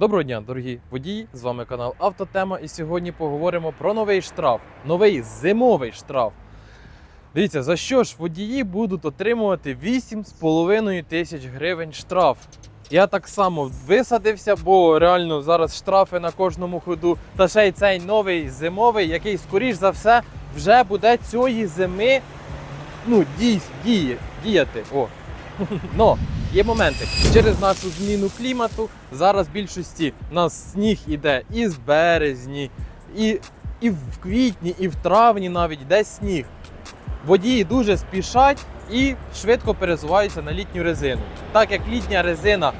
Доброго дня, дорогі водії! З вами канал Автотема. І сьогодні поговоримо про новий штраф, новий зимовий штраф. Дивіться, за що ж водії будуть отримувати 8,5 тисяч гривень штраф. Я так само висадився, бо реально зараз штрафи на кожному ходу. Та ще й цей новий зимовий, який, скоріш за все, вже буде цієї зими ну, дій, діє, діяти. О. Но є моменти. Через нашу зміну клімату зараз в більшості у нас сніг іде і з березні, і, і в квітні, і в травні навіть йде сніг. Водії дуже спішать і швидко пересуваються на літню резину. Так як літня резина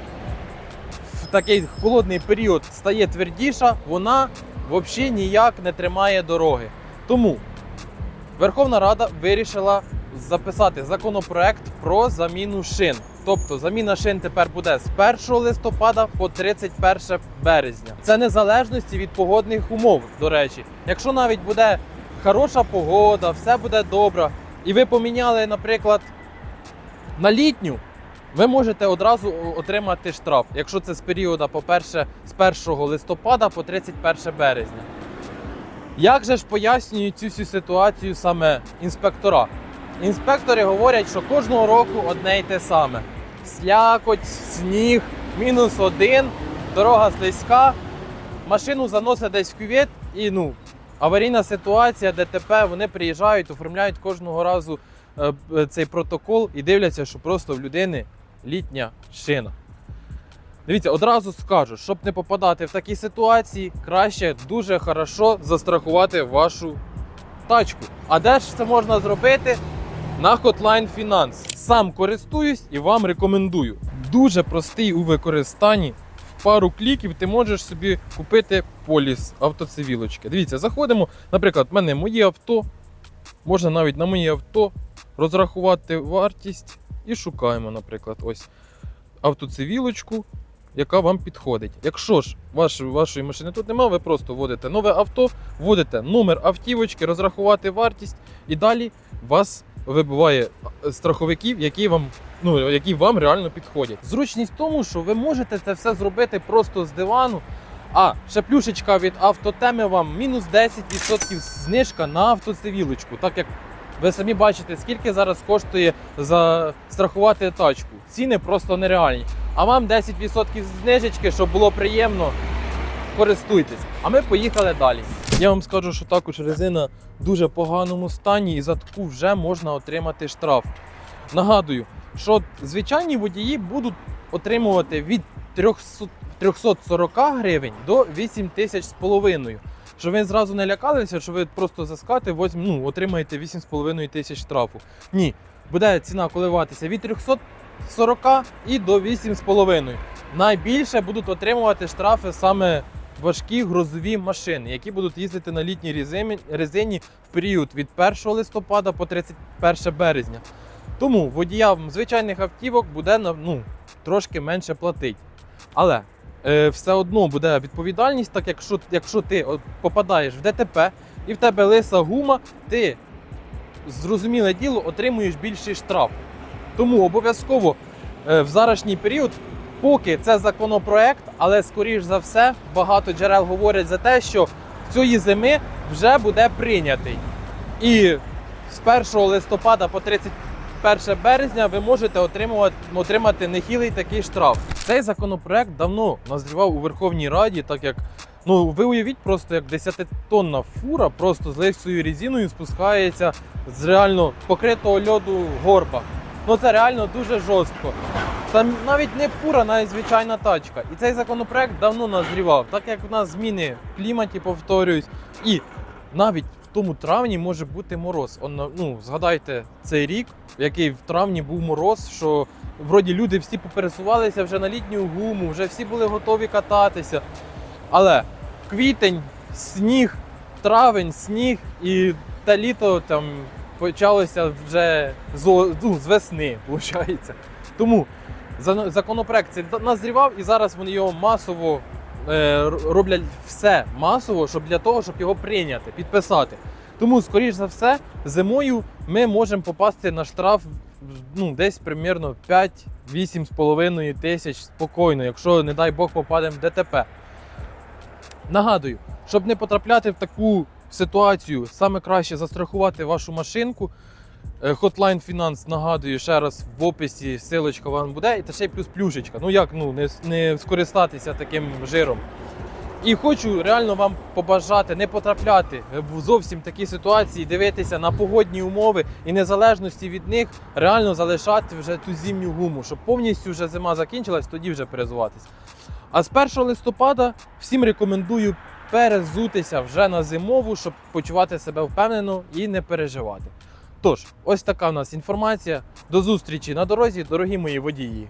в такий холодний період стає твердіша, вона взагалі ніяк не тримає дороги. Тому Верховна Рада вирішила записати законопроект про заміну шин. Тобто заміна шин тепер буде з 1 листопада по 31 березня. Це незалежності від погодних умов, до речі. Якщо навіть буде хороша погода, все буде добре, і ви поміняли, наприклад, на літню, ви можете одразу отримати штраф, якщо це з періоду по перше, з 1 листопада по 31 березня. Як же ж пояснюють цю всю ситуацію саме інспектора? Інспектори говорять, що кожного року одне й те саме: слякоть, сніг, мінус один, дорога слизька, машину заносить десь в кювет і ну, аварійна ситуація, ДТП, вони приїжджають, оформляють кожного разу е, е, цей протокол і дивляться, що просто в людини літня шина. Дивіться, одразу скажу, щоб не попадати в такі ситуації, краще дуже хорошо застрахувати вашу тачку. А де ж це можна зробити? На Hotline Finance. Сам користуюсь і вам рекомендую. Дуже простий у використанні. В пару кліків ти можеш собі купити поліс автоцивілочки. Дивіться, заходимо. Наприклад, в мене моє авто. Можна навіть на моє авто розрахувати вартість і шукаємо, наприклад, ось автоцивілочку, яка вам підходить. Якщо ж ваш, вашої машини тут немає, ви просто вводите нове авто, вводите номер автівочки, розрахувати вартість, і далі вас вибиває страховиків, які вам, ну, які вам реально підходять. Зручність в тому, що ви можете це все зробити просто з дивану. А ще плюшечка від автотеми вам мінус 10% знижка на автоцивілочку, так як ви самі бачите, скільки зараз коштує застрахувати тачку. Ціни просто нереальні. А вам 10% знижечки, щоб було приємно, користуйтесь. А ми поїхали далі. Я вам скажу, що також резина в дуже поганому стані і за таку вже можна отримати штраф. Нагадую, що звичайні водії будуть отримувати від 300 340 гривень до 8 тисяч з половиною. Щоб ви зразу не лякалися, що ви просто заскати, ну, отримаєте 8,5 тисяч штрафу. Ні, буде ціна коливатися від 340 і до 8,5. Найбільше будуть отримувати штрафи саме важкі грузові машини, які будуть їздити на літній резині, резині в період від 1 листопада по 31 березня. Тому водіям звичайних автівок буде ну, трошки менше платить. Але е, все одно буде відповідальність, так якщо, якщо ти попадаєш в ДТП і в тебе лиса гума, ти зрозуміле діло отримуєш більший штраф. Тому обов'язково е, в зарашній період, поки це законопроект, але скоріш за все багато джерел говорять за те, що цієї зими вже буде прийнятий. І з 1 листопада по 31 березня ви можете отримувати, отримати нехилий такий штраф. Цей законопроект давно назрівав у Верховній Раді, так як ну ви уявіть просто, як 10-тонна фура просто з лисою резиною спускається з реально покритого льоду горба. Ну це реально дуже жорстко. Там навіть не фура, навіть звичайна тачка. І цей законопроект давно назрівав, так як у нас зміни в кліматі повторююсь, і навіть в тому травні може бути мороз. Он, ну, згадайте цей рік, який в травні був мороз, що вроді люди всі попересувалися вже на літню гуму, вже всі були готові кататися. Але квітень, сніг, травень, сніг і те літо там почалося вже з, ну, з весни, виходить. Тому законопроект цей назрівав і зараз вони його масово е, роблять все масово, щоб для того, щоб його прийняти, підписати. Тому, скоріш за все, зимою ми можемо попасти на штраф ну, десь примірно 5-8,5 тисяч спокійно, якщо, не дай Бог, попадемо в ДТП. Нагадую, щоб не потрапляти в таку ситуацію, саме краще застрахувати вашу машинку. Е, Hotline Finance, нагадую, ще раз в описі силочка вам буде, і та ще й плюс плюшечка. Ну як ну, не, не скористатися таким жиром. І хочу реально вам побажати не потрапляти в зовсім такі ситуації, дивитися на погодні умови і незалежності від них реально залишати вже ту зимню гуму, щоб повністю вже зима закінчилась, тоді вже перезуватися. А з 1 листопада всім рекомендую перезутися вже на зимову, щоб почувати себе впевнено і не переживати. Тож, ось така в нас інформація. До зустрічі на дорозі, дорогі мої водії.